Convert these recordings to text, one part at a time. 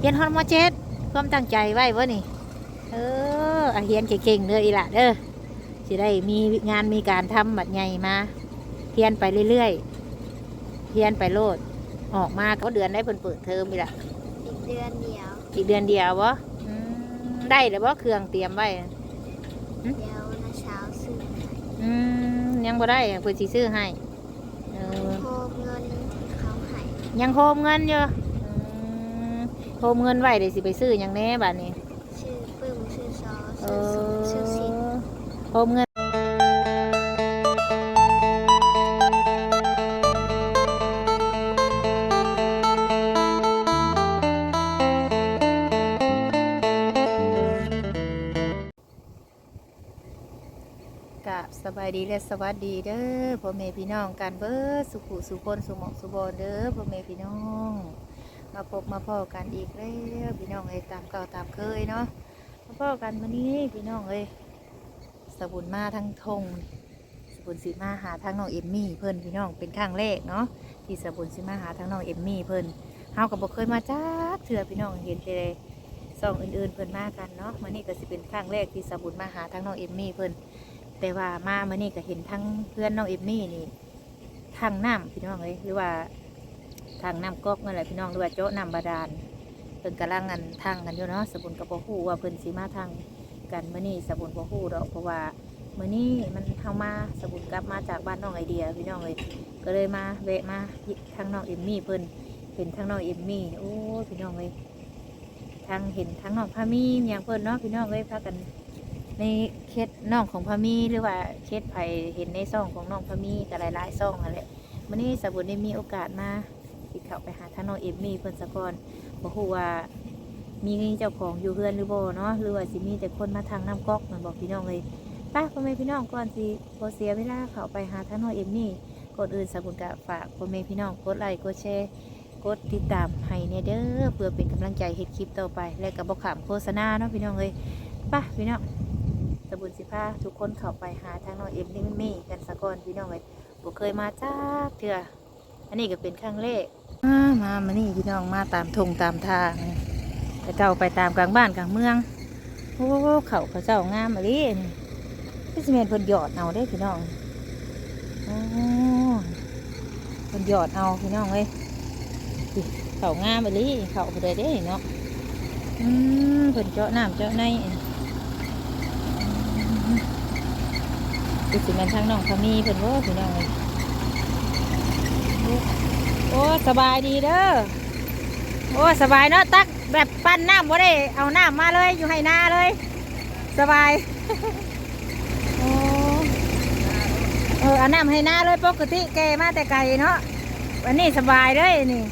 เรียนฮอนมเจ็ดความตั้งใจไว้บ่นี่ เอออะเรียนเก่งๆเด้ออีหละเด้อสิได้มีงานมีการทำบัดใหญ่มาเรียนไปเรื่อยๆเรียนไปโลด ออกมาก็เดือนได้เพิ่นเปิดเทอมอีหละอีกเดือนเดียว อีกเดือนเดียวบ่อืมได้แล้วบ่เครื่องเตรียมไว้ เดี๋ยวนะเช้าซื้ออืมยังบ่ได้เพิ่นสิซื้อให้เออโคมเงินเขาให้ยังโฮมเงินอยู่อืม โฮมเงินไว้เดี๋ยวสิไปซื้อหยังแหน่บัดนี้ชื่อปึ้มชื่อซอเอชื่อสุชื่อสินอโฮมเงินกะสบายดีและสวัสดีเด้อพ่อแม่พี่น้องกันเบิดสุขุสุคนสุหมองสุบอนเด้อพ่อแม่พี่น้อง มาพบมาพ่อกันอีกแล้วพี่น้องเอ้ยตามเก่าตามเคยเนาะมาพ่อกันวันนี้พี่น้องเอ้ยสบุญมาทั้งทงสบุญสิมาหาทั้งน้องเอมมี่เพิ่นพี่น้องเป็นครั้งแรกเนาะที่สบุญสิมาหาทั้งน้องเอมมี่เพิ่นเฮาก็บ่เคยมาจ้าเถื่อพี่น้องเห็นแต่ซองอื่นๆเพิ่นมากันเนาะมื้อนี้ก็สิเป็นครั้งแรกที่สบุญมาหาทั้งน้องเอมมี่เพิ่นแต่ว่ามามื้อนี้ก็เห็นทั้งเพื่อนน้องเอมมี่นี่ทางน้ำพี่น้องเอ้ยหรือว่า ทางน้ำก๊อกนั่นแหละพี่น้องหรือว่าโจ๊ะน้ำบาดาลเพิ่นกำลังงันทางกันอยู่เนาะสบุนกับบ่ฮู้ว่าเพิ่นสิมาทางกันมื้อนี้สบุนบ่ฮู้ดอกเพราะว่ามื้อนี้มันเฮามาสบุนกลับมาจากบ้านน้องไอเดียพี่น้องเลยก็เลยมาแวะมาทางน้องเอมมี่เพิ่นเห็นทางน้องเอมมี่โอ้พี่น้องเลยทางเห็นทางน้องพามีมีอย่างเพิ่นเนาะพี่น้องเลยพากันในเคสน้องของพามีหรือว่าเคสไผ่เห็นในซ่องของน้องพามีก็หลายๆซ่องนั่นแหละมื้อนี้สบุนได้มีโอกาสมา สิเข้าไปหาท่านน้องเอมมี่เพิ่นสะก่อนบ่ฮู้ว่ามีเจ้าของอยู่เฮือนหรือบ่เนาะหรือว่าสิมีแต่คนมาทางน้ำก๊อกมันบอกพี่น้องเลยป้าพ่อแม่พี่น้องก่อนสิบ่เสียเวลาเข้าไปหาท่านน้องเอมมี่ก่อนอื่นสบุญกะฝากพ่อแม่พี่น้องกดไลค์กดแชร์กดติดตามให้เนี่ยเด้อเพื่อเป็นกำลังใจเฮ็ดคลิปต่อไป และก็บ่ขามโฆษณาเนาะพี่น้องเลยป้าพี่น้องสบุญสิพาทุกคนเข้าไปหาทางน้องเอ็มมี่กันสะก่อนพี่น้องเลยบ่เคยมาจ้าเถื่อ อันนี้ก็เป็นครั้งแรกมามามานี่พี่น้องมาตามทงตามทางแต่เจ้าไปตามกลางบ้านกลางเมืองโอ้เขาเขาเจ้างามมาลีนี่พี่สเมนเพิ่นหยอดเอาได้พี่น้องโอ้เพิ่นหยอดเอาพี่น้องเลยเขางามมาลีเขาเพิ่นได้เด้เนาะอืมเพิ่นเจาะน้ำเจาะในพี่สิเมนทางน้องพามีเพิ่นว่าพี่น้องเลย โอ้สบายดีเด้อโอ้สบายเนาะตักแบบปั้นน้ำบ่ได้เอาน้ำมาเลยอยู่ให้หน้าเลย สบายโอ้เออเอาน้ำให้หน้าเลยปกติแกมาแต่ไกลเนาะวันนี้สบายเลยนี่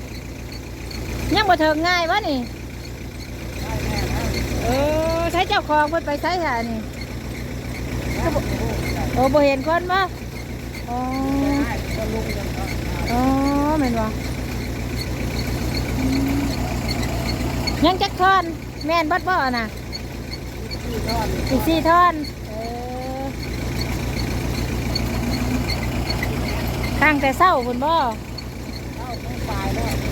ยังบ่เถิงง่ายวะนี่เออใช้เจ้าของเพิ่นไปใช้ค่ะนี่โอ้บ่เห็นคนบ่อ๋อ อ๋อแม่นบ่ยังจักทอน แม่นบัดบ่อน่ะอีกสี่ทอนเออตั้งแต่เศร้าฝนบ่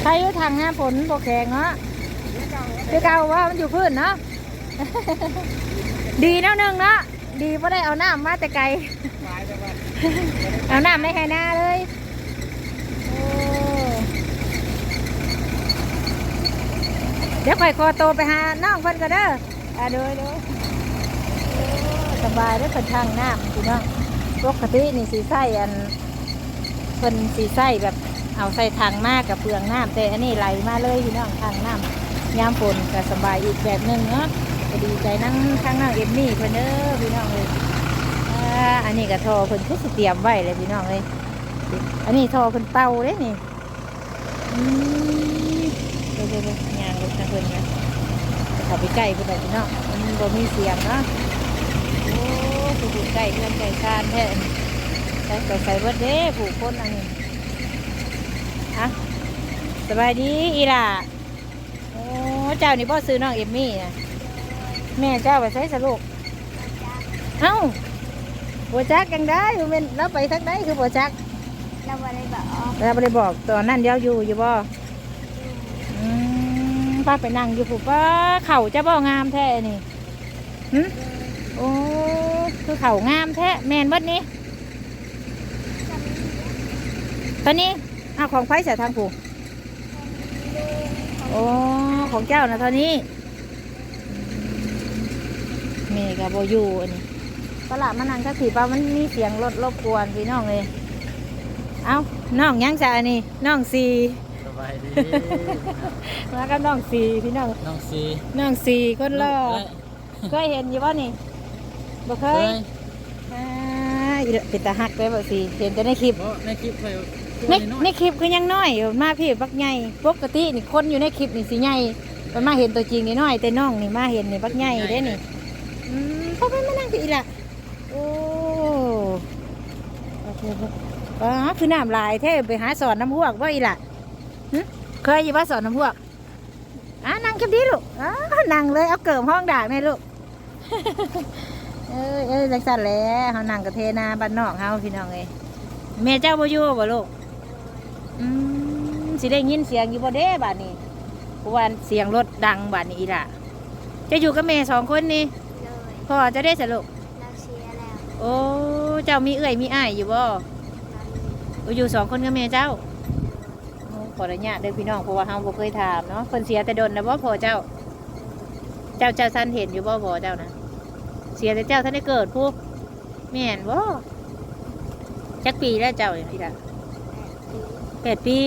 ใครอยู่ทางหน้าฝนบ่แข็งเนาะคือเก่าว่ามันอยู่พื้นเนาะ ดีแนวหนึงเนาะ ดีบ่ได้เอาน้ำมาแต่ไกล เอาน้ำไม่ให้หน้าเลย โอ้ เดี๋ยวข่อยคอโตไปหาน้องเพิ่นก็เด้ออ่าเด้อเด้อโอ้สบายเด้อเพิ่นทางน้ำพี่น้องปกตินี่สีใส่อันเพิ่นสีใส่แบบเอาใส่ถังมากกับเปลืองน้ำแต่อันนี้ไหลมาเลยพี่น้องทางน้ำยามฝนก็สบายอีกแบบหนึงเนาะก็ดีใจนั่งข้างน้องเอ็มนี่เพิ่นเด้อพี่น้องเลยอ่าอันนี้ก็ทรเพิ่นคือสิเตรียมไว้เลยพี่น้องเลยอันนี้ทอเพิ่นเป่าเด้นี่อืม เดี๋ยวเดี๋ยวเดี๋ยวงานรถนะเพิ่นนะเข้าไปใกล้เพิ่นได้พี่น้องมันบ่มีเสียงเนาะโอ้ผู้อยู่ใกล้เพื่อนใกล้ชานแท้ใส่ไปใส่เบิดเด้ผู้คนอันนี้อะสบายดีอีหล่ะโอ้เจ้านี่บ่ซื้อน้องเอมมี่นะแม่เจ้าไปใส่สลูกเอ้าบัวจักยังได้อยู่เม่นแล้วไปทักได้คือบัวจักเราบ่ได้บอกแล้วไม่ได้บอกตอนนั้นเดี๋ยวอยู่อยู่บ่อืม พาไปนั่งอยู่ผูป้าเข่าจะบ่งามแท้นี่หึโอ้คือเข่างามแท้แมนบัดนี้ตอนนี้เอาของไฟใส่ทางผูโอ้ของเจ้านะเท่านี้เมกับโบอยูอันนี้ตลาดมานั่งก็ถือปลามันมีเสียงรถรบกวนพี่น้องเลย เอาน้องยังจะอันนี้น้องสี บายดีมากับน้องสีพี่น้องน้องซีน้องสีคนรอเอ้ยเคยเห็นอยู่บ่นี่บ่เคเคยยอ่าอีหละเป็นตาหักเลยบ่สีเห็นแต่ในคลิปเพราะในคลิปเคยในน้อยในคลิปคือยังน้อยอยู่มาพี่บักใหญ่ปกตินี่คนอยู่ในคลิปนี่สิใหญ่มันมาเห็นตัวจริงนี่น้อยแต่น้องนี่มาเห็นนี่บักใหญ่เด้นี่อืมเขาไปมานั่งพี่อีหละโอ้โอเคอ๋อคือน้ำลายแท้ไปหาสอนน้ำพวกว่าอีหละหึ เคยอยู่ว่าสอนน้ำพวกอ่านั่งแค่ดีลูกอ่านั่งเลยเอาเกิบห้องด่างแม่ลูก เอ้ยเอ้ยจังสันแหล้วเขานั่งกับเทนาบ้านนอกเฮาพี่น้องเอ้ยแม่เจ้าบ่อยู่บ่ลูกอืมสิได้ยินเสียงอยู่บ่เด้บาดนี้เพราะว่าเสียงรถดังบาดนี้อีล่ะจะอยู่กับแม่สองคนนี่เลยพ่อจะได้สรุปเราเชียร์แล้วโอ้เจ้ามีเอื้อยมีอ้ายอยู่บ่เรามีอยู่สองคนกับแม่เจ้าโอ้ ขออนุญาตเด้อพี่น้องเพราะว่าเฮาบ่เคยถามเนาะเพิ่นเสียแต่ดนนะบ่พ่อเจ้า เจ้าเจ้าท่านเห็นอยู่บ่พ่อเจ้านะเสียแต่เจ้าท่านได้เกิดผู้แม่นบ่จักปีแล้วเจ้านี่พี่ล่ะแปดปี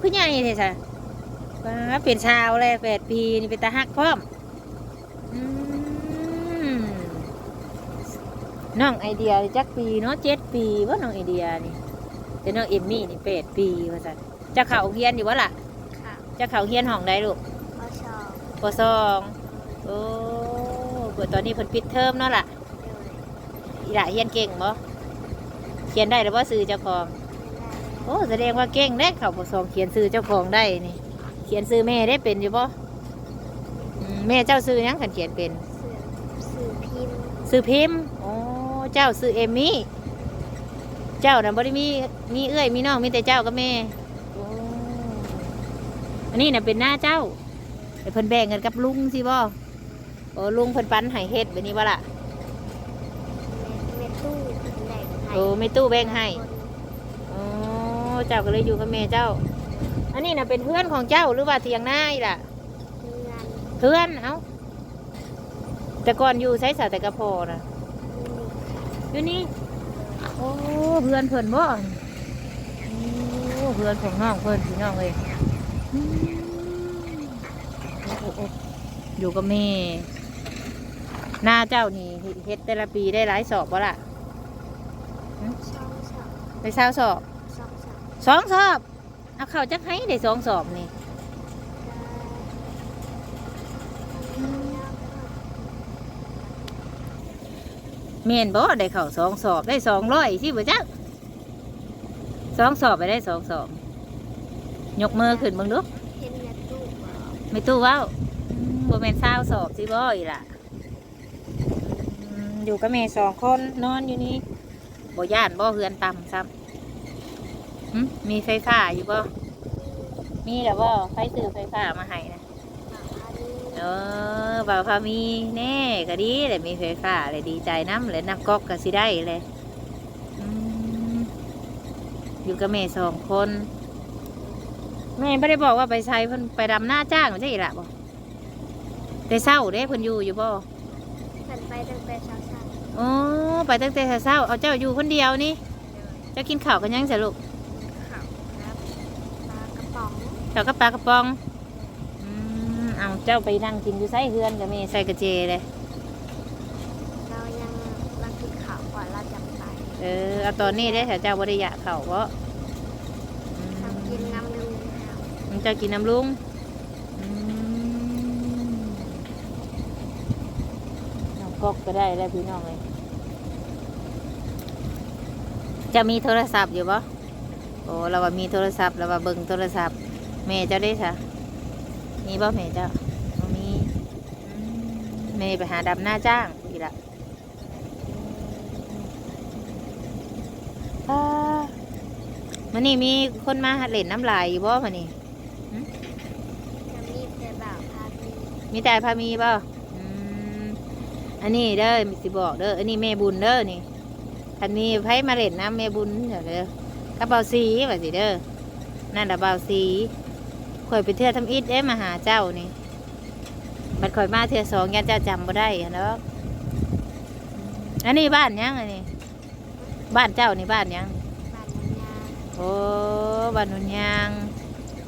คือใหญ่เท่ซะว้าเป็นชาวเลยแปดปีนี่เป็นตาฮักพร้อมน้องไอเดียจักปีเนาะเจ็ดปีว่าน้องไอเดียนี่แต่น้องเอมมี่นี่แปดปีว่าสัน จะเข่าเฮียนอยู่วะล่ะ ค่ะจะเข่าเฮียนห้องใดลูกปชอปสองโอ้เปิดตอนนี้เพิ่นปิดเทอมเนาะล่ะเลยอีหล่ะเฮียนเก่งบ่เขียนได้หรือว่าซื้อเจ้าของ โอ้แสดงว่าเก่งเด้เขาผสมเขียนซื้อเจ้าของได้นี่ เขียนซื้อแม่ได้เป็นอยู่บ่อืมแม่เจ้าซื้อหยังขันเขียนเป็น สื่อสื่อพิมพ์ซื้อพิมพ์โอ้เจ้าซื้อเอมมี่ เจ้าน่ะบ่ได้มีมีเอื้อยมีน้องมีแต่เจ้ากับแม่โอ้ อันนี้น่ะเป็นหน้าเจ้าไอ้เพิ่นแบ่งกันกับลุงสิบ่โอ้ลุงเพิ่นปันให้เฮ็ดแบบนี้บ่ล่ะเมเมตู้แหล่งไทยโอ้ไม่ตู้แบ่งให้โอ้เจ้าก็เลยอยู่กับแม่เจ้า อันนี้น่ะเป็นเพื่อนของเจ้าหรือว่าเทียงหน้าอีล่ะเพื่อนเพื่อนเอ้าแต่ก่อนอยู่ใช้สาแต่กระโพนะอยู่นี่โอ้เพื่อนเพื่อนบ่โอ้เพื่อนของน้องเพื่อนพี่น้องเลย อืมโอ้โอ้โอ้อยู่กับแม่หน้าเจ้านี่เฮ็ดแต่ละปีได้หลายสอบบ่ล่ะช่องสอบได้เศร้าสอบสองสอบสองสอบเอาเข้าจักให้ได้สองสอบนี่เมนบ่ได้เข่าสองสอบได้สองร้อยที่บ่จักสองสอบไปได้สองสอบ ยกมือขึ้นเบิ่งดูเห็นเมตู้บอกไม่ตู้เว้าอืมบ่แม่นสาวสอบสิบ่อีล่ะอืมอยู่กับแม่สองคนนอนอยู่นี่บ่ย่านบ่เฮือนต่ำซ้ำหึมีไฟฟ้าอยู่บ่มีแล้วบ่ไฟซื้อไฟฟ้ามาให้นะอันนี้เออบ่าวพามีแน่ก็ดีเลยมีไฟฟ้าเลยดีใจน้ำเลยน้ำก๊อกก็สิได้เลยอืมอยู่กับแม่สองคน แม่ไม่ได้บอกว่าไปใช้เพิ่นไปดำหน้าจ้างไม่ใช่อีหละบอกแต่เศร้าเด้เพิ่นอยู่อยู่บ่เพิ่นไปตั้งแต่เช้าเช้าโอ้ไปตั้งแต่เช้าเอาเจ้าอยู่คนเดียวนี่เจะกินข้าวกันยังสลูกข่าวครับปลากระป๋องข้าวกับปลากระป๋องอืมเอาเจ้าไปนั่งกินอยู่ไส้เฮือนกับแม่ใส่กระเจเลยเรายังเรากินข่าวก่อนเราจะไปเออเอาตอนนี้ได้แต่เจ้าบริยะเข่าเพราะ เรากินน้ำลืมแล้ว มันจะกินน้ำลุงอืมน้องกอกก็ได้แล้วพี่น้องเลยจะมีโทรศัพท์อยู่ปะโอ้เราว่ามีโทรศัพท์เราว่าเบิ่งโทรศัพท์แม่เจ้าได้สะมีบ่แม่เจ้าบ่มีอืมแม่ไปหาดำหน้าจ้างอีกละอ่ามันนี่มีคนมาหัดเล่นน้ำลายอยู่บ่มันนี่ จะมีแต่แบบพ มีแต่พามีบ่อืมอันนี้เด้อมีสิบอกเด้อ อันนี้แม่บุญเด้อนี่คันมีไผมาเล่นน้ำแม่บุญเด้อเด้อกระเป๋าสีว่าสิเด้อ นั่นระเป๋าสีข่อยไปเที่ยวทำอิฐเด้มาหาเจ้านี่บัดข่อยมาเที่ยวสองยันเจ้าจำบ่ได้อะเนาะอันนี้บ้านหยังอันนี้ บ้านเจ้านี่บ้านหยังบ้านมันยาโอ้บ้านนุนยาง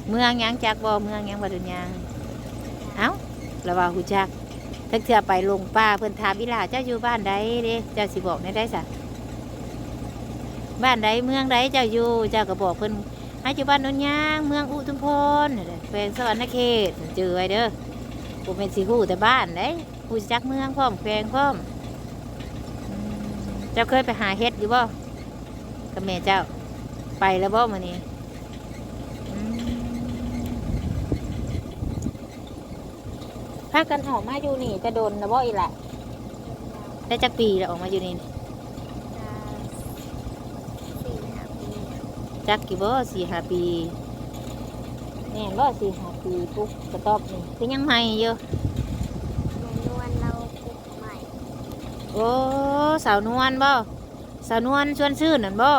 เมืองหยังจักบ่เมืองหยังบ้านนุนยาง เอ้า ระว่าหูจักถ้าเถื่อไปลงป่าเพิ่นถามอีหล่าเจ้าอยู่บ้านใดเด้เจ้าสิบอกได้ได้สะบ้านใดเมืองใดเจ้าอยู่เจ้าก็บอกเพิ่นให้อยู่บ้านนนยางเมืองอุทุมพรนั่นแขวงสวรรณเขตเจอไว้เด้อผมเป็นสิฮู้แต่บ้านเด้ฮู้จักเมืองพร้อมแขวงพร้อมอืมเจ้าเคยไปหาเฮ็ดอยู่บ่กับแม่เจ้าไปแล้วบ่มื้อนี้อืม พากันออกมาอยู่นี่จะโดนนะบ่อีหละได้จักปีแล้วออกมาอยู่นี่จะสี่ห้าปีจักกี่บ่สี่ห้าปีแม่นบ่สี่ห้าปีปุ๊บกระตอบนี่คือยังใหม่อยู่แม่นวลเราปลูกใหม่โอ้สาวนวลบ่สาวนวลชวนชื่นนั่นบ่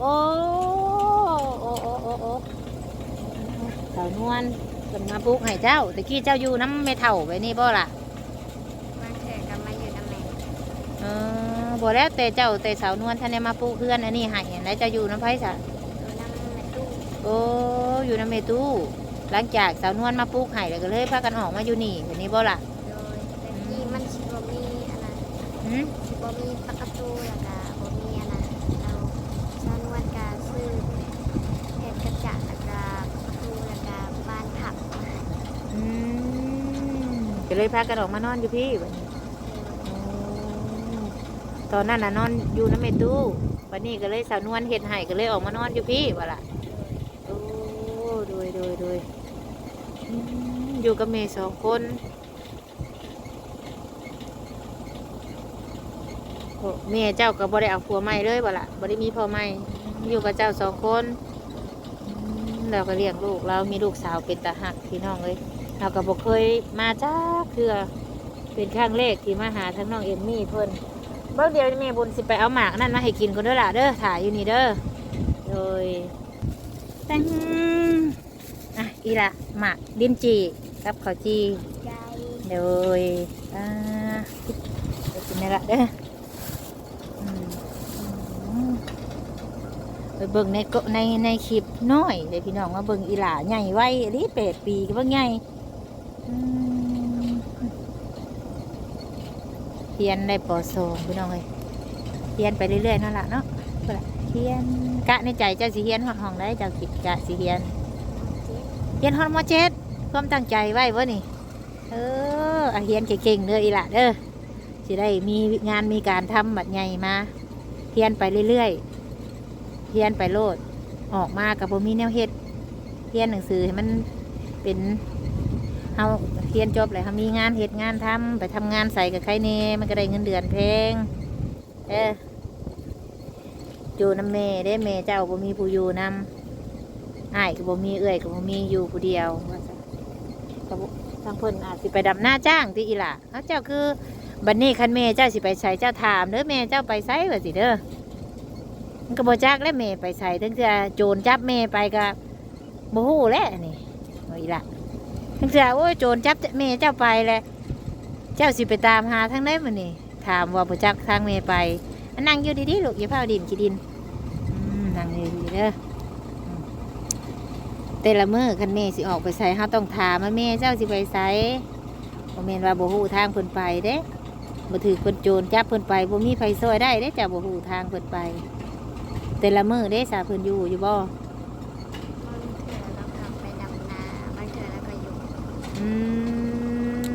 โอ้โอ้โอ้โอ้โอ้สาวนวล เพิ่นมาปลูกให้เจ้าตะกี้เจ้าอยู่น้ำเมเท่าไว้นี่บ่ล่ะบางเถื่อก็มาอยู่น้ำแม่เออบ่แล้วแต่เจ้าแต่สาวนวลท่านได้มาปลูกเพื่อนอันนี้ให้แล้วเจ้าอยู่น้ำไผซะอยู่น้ำแม่ตู้โอ้อยู่น้ำเมตู้ หลังจากสาวนวลมาปลูกให้แล้วก็เลยพากันออกมาอยู่นี่แบบนี้บ่ล่ะโดยแต่ที่มันสิบ่มีอันนั้นหืมสิบ่มีประตูแล้วก็บ่มีอันนั้นเราชาวนวลก็ซื้อเฮ็ดกระจักแล้วก็ประตูแล้วก็บ้านผัก อืม ก็เลยพากันออกมานอนอยู่พี่บัดนี้ตอนนั้นน่ะนอนอยู่น้ำเมตู้วันนี้ก็เลยสาวนวลเฮ็ดให้ก็เลยออกมานอนอยู่พี่ว่าล่ะโอ้โดยโดยโดยอยู่กับเมย์สองคนโอ้แม่เจ้าก็บ่ได้เอาผัวใหม่เลยบ่ละบ่ได้มีพ่อใหม่อยู่กับเจ้าสองคนเราก็เลี้ยงลูกเรามีลูกสาวเป็นตาหักพี่น้องเลย เราก็บ่เคยมาจ้าเคือเป็นครั้งแรกที่มาหาทั้งน้องเอมมี่เพิ่นเบิ่งเดียวแม่บุญสิไปเอาหมากนั่นมาให้กินคนเด้อล่ะเด้อถ่ายอยู่นี่เด้อโดยแตงอะอีละหมากดินจีกับข้าวจีโดยอ่ากินได้ละเด้ออืมอืมไปเบิ่งในในในคลิปน้อยเดี๋ยพี่น้องมาเบิ่งอีหล่าใหญ่ไว้อันนี้แปดปีก็เบิ่งใหญ่ เรียนได้ปโซพี่น้องเลยเรียนไปเรื่อยๆนั่นแหละเนาะเรียนกะในใจเจ้าสิเรียนฮอดห้องได้เจ้าคิดกะสิเรียนเรียนฮอดมเจ็ดความตั้งใจไว้บ่นี่ เออเฮียนเก่งๆเด้ออีหละเด้อสิได้มีงานมีการทำบัดใหญ่มาเฮียนไปเรื่อยๆเฮียนไปโลดออกมากับบ่มีแนวเฮ็ดเฮียนหนังสือให้มันเป็น เฮาเฮียนจบเลยเฮามีงานเฮ็ดงานทำไปทำงานใส่กับใครเน่มันก็ได้เงินเดือนแพงเอออยู่น้ำเมได้เมเจ้าบ่มีผู้อยู่นำอ้ายก็บ่มีเอื้อยก็บ่มีอยู่ผู้เดียวว่าซะก็บ่ทางเพิ่นอาจสิไปดำหน้าจ้างที่อีหล่ะเขาเจ้าคือบัดนี้คันแม่เจ้าสิไปใส่เจ้าถามเด้อแม่เจ้าไปไสว่าสิเด้อมันก็บ่จักแล้วแม่ไปใส่ตั้งแต่โจรจับแม่ไปก็บ่ฮู้แล้วนี่ว่าอีหล่ะ ตั้งแต่โอ้ยโจรจับแม่เจ้าไปแล้วเจ้าสิไปตามหาทางไหนมื้อนี่ถามว่าบ่จักทางแม่ไปนนั่งอยู่ดีๆลูกอย่าพาดินขี้ดินนั่งดีๆเด้อแต่ละมือคันแม่สิออกไปใส่เฮาต้องถามว่าแม่เจ้าสิไปใส่บ่แม่นว่าบ่ฮู้ทางเพิ่นไปเด้บ่ถือเพิ่นโจรจับเพิ่นไปบ่มีไฟซอยได้เด้จ้ะบ่ฮู้ทางเพิ่นไป แต่ละมือเด้สาเพิ่นอยู่อยู่บ่ บางเถื่อเรากลับไปดำนาบางเถื่อเราก็อยู่ อื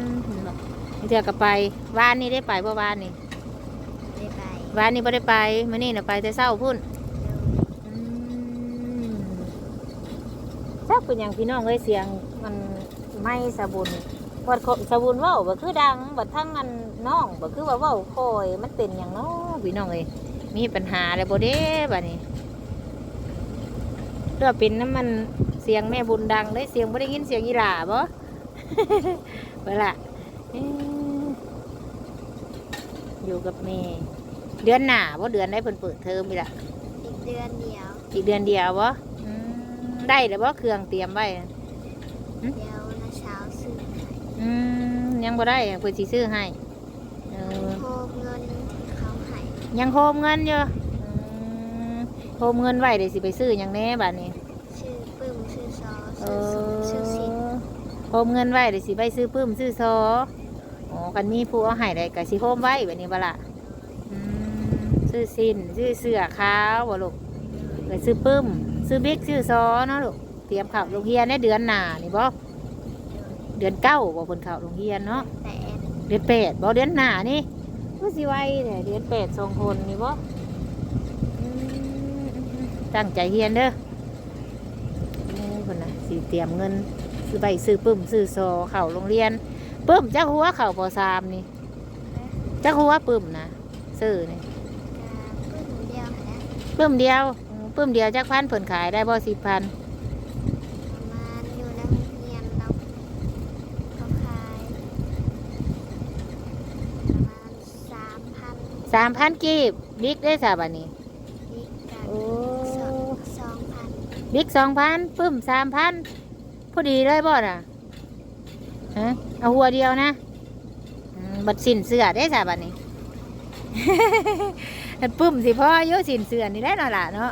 มเทื่อก็ไปวานนี้ได้ไปบ่วานนี่ได้ไปวานนี้บ่ได้ไปมื้อนี้น่ะไปแต่เช้าพุ่นเดินอืมจักเป็นหยังพี่น้องเอ้ยเสียงมันไม่สะบุญบัดเขาสะบุญเว้าบ่คือดังบัดทั้งอันน้องบ่คือว่าเว้าคอยมันเป็นหยังเนาะพี่น้องเอ้ยมีปัญหาแล้วบ่เด้บัดนี้เรื่องเป็นน้ำมันเสียงแม่บุญดังได้เสียงบ่ได้ยินเสียงอีหล่าบ่ เวลาเอ๊ะอยู่กับแม่ เดือนหน้าว่าเดือนได้เพิ่นเปิดเทอมนี่ล่ะอีกเดือนเดียว อีกเดือนเดียววะได้แล้วบ่เครื่องเตรียมไว้เดี๋ยวนะเช้าซื้อให้อืมยังบ่ได้เพิ่นสิซื้อให้เออโทรเงินเขาให้ยังโฮมเงินอยู่อืมโฮมเงินไว้เดี๋ยวสิไปซื้อหยังแหน่บัดนี้ชื่อปึ้มชื่อซอเอชื่อสุชื่อสินอ โฮมเงินไว้เดี๋ยวสิไปซื้อปื้มซื้อซออ๋อกันมีผู้เอาให้ได้ก็สิโฮมไว้แบบนี้บ่ล่ะซื้อสินซื้อเสื้อขาวบ่ลูกไปซื้อปื้มซื้อบิ๊กซื้อซอเนาะลูกเตรียมข้าโรงเรียนในเดือนหน้านี่บ่เดือนเก้าบ่เพิ่นข้าโรงเรียนเนาะเดือนแปดบ่เดือนหน้านี่ก็สิไว้แต่เดือนแปดสองคนนี่บ่ตั้งใจเรียนเด้อคนน่ะสิเตรียมเงิน ซื้อใบซื้อปึ้มซื้อซอเข้าโรงเรียนปึ้มจักหัวเข้าปสามนี่จักหัวปึ้มนะซื้อนี่ปึ้มเดียวนะปึ้มเดียวอืมปึ้มเดียวจักพันเพิ่นขายได้บ่สิบพันประมาณอยู่ในโรงเรียนเราเขาขายประมาณสามพันสามพันกีบบิ๊กได้สาบันนี้บิ๊กกันโอ้สองสองพันบิ๊กสองพันปึ้มสามพัน พอดีเลยบ่น่ะฮะเอาหัวเดียวนะบัดสินเสือได้สาบันนี้ปึ้มสิพ่ออายุสินเสือนี่ได้นาะล่ะเนาะ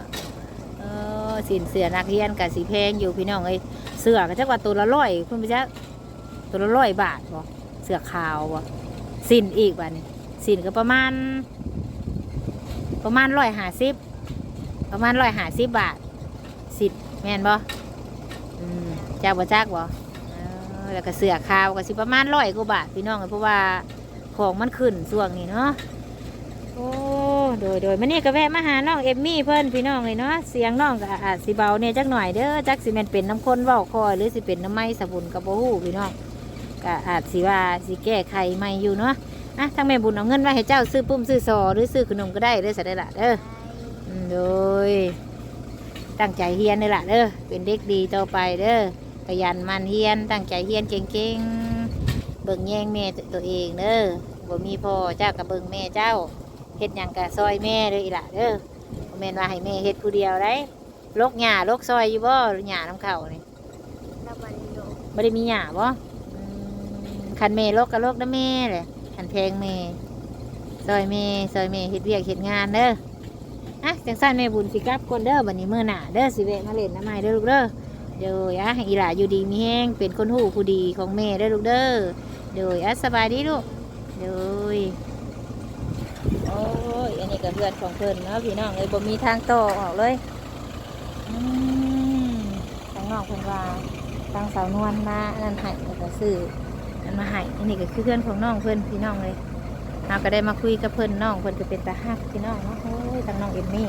เออสินเสือนักเรียนกับสีแพงอยู่พี่น้องเอ้เสือก็จักว่าตัวละร้อยคุณพี่จักตัวละร้อยบาทบ่เสือขาวบ่สินอีกบัดนี้สินก็ประมาณ ประมาณร้อยห้าสิบประมาณร้อยห้าสิบบาทสิบแม่นบ่อืม จ้าบ่จักบ่แล้วก็เสือขาวก็สิประมาณร้อยกว่าบาทพี่น้องเอ้ยเพราะว่าของมันขึ้นช่วงนี้เนาะโอ้โดยโดยมันนี่ก็แวะมาหาน้องเอมมี่เพิ่อนพี่น้องเลยเนาะเสียงน้องก็อาจสิเบาเนี่ยจักหน่อยเด้อจักสิแม่นเป็นน้ำข้นเว้าคอยหรือสิเป็นน้ำไม้สบุนกับบ่ฮู้พี่น้องก็อาจสิว่าสิแก้ไขใหม่อยู่เนาะอะทางแม่บุญเอาเงินไว้ให้เจ้าซื้อปุ้มซื้อซอหรือซื้อขนมก็ได้เด้อสัได้ละเด้อโดยตั้งใจเฮียนเลยล่ะเด้อเป็นเด็กดีต่อไปเด้อ ขยันมันเฮียนตั้งใจเฮียนเก่งๆเบิ่งแย่งแม่ตัวเองเด้อบ่มีพ่อเจ้ากับเบิ่งแม่เจ้าเฮ็ดหยังกะซอยแม่เด้ออีหล่ะเด้อบ่แม่นว่าให้แม่เฮ็ดผู้เดียวได้ลกหญ้าลกซอยอยู่บ่หญ้าน้ำเข้านี่แล้วบันโดบ่ได้มีหญ้าบ่คันแม่ลกก็ลกนะแม่เลยคันแพงแม่ซอยแม่ซอยแม่เฮ็ดเวียกเฮ็ดงานเด้ออะจังสั้นแม่บุญสิกลับคนเด้อบัดนี้มื้อหน้าเด้อสิเวะมาเล่นน้ำไม้เด้อลูกเด้อ เดี๋ยอะอีหล่าอยู่ดีมีแห้งเป็นคนหูผู้ดีของแม่เด้อลูกเด้อเดี๋ยอะสบายดีลูกเดี๋ยวโอ้ยอันนี้ก็เพื่อนของเพิ่อนเนาะพี่น้องเลยบ่มีทางต่อออกเลยอืมทางนอกเพิ่นว่าทางสาวนวลมาอันนั้นให้แล้วก็ซื้ออันมาให้อันนี้ก็คือเพื่อนของน้องเพิ่อนพี่น้องเลยเราก็ได้มาคุยกับเพิ่อนน้องเพิ่อนก็เป็นตาฮักพี่น้องเนาะโอ้ยทางน้องเอมมี่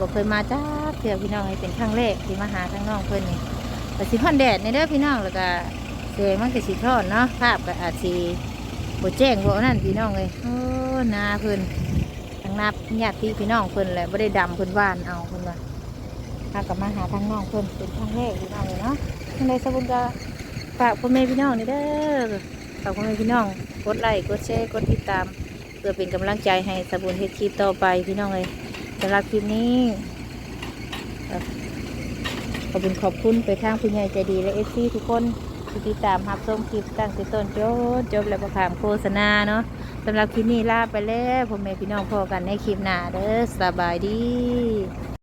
บอกเคยมาจ้าเถื่อพี่น้องให้เป็นครั้งแรกที่มาหาทางน้องเพิ่อนนี่แต่สิพ่อนแดดในเด้อพี่น้องแล้วก็เสงมันก็สิทอนเนาะภาพก็อาจสิบ่แจ้งบ่นั่นพี่น้องเลยโอ้นาเพิ่นทางนาญาติพี่น้องเพิ่อนแหละบ่ได้ดำเพิ่อนว่านเอาเพิ่อนว่าถ้ากับมาหาทางน้องเพิ่อนเป็นครั้งแรกพี่น้องเลยเนาะทางใดสบุญก็ฝากพ่อแม่พี่น้องนี่เด้อฝากพ่อแม่พี่น้องกดไลค์กดแชร์กดติดตามเพื่อเป็นกำลังใจให้สบุนเฮ็ดคลิปต่อไปพี่น้องเลย สำหรับคลิปนี้ขอบคุณขอบคุณไปทางผู้ใหญ่ใจดีและเอฟซีทุกคนที่ติดตามรับชมคลิปตั้งแต่ต้นจนจบแล้วประคามโฆษณาเนาะสำหรับคลิปนี้ลาไปแล้วพ่อแม่พี่น้องพอกันในคลิปหน้าเด้อสบายดี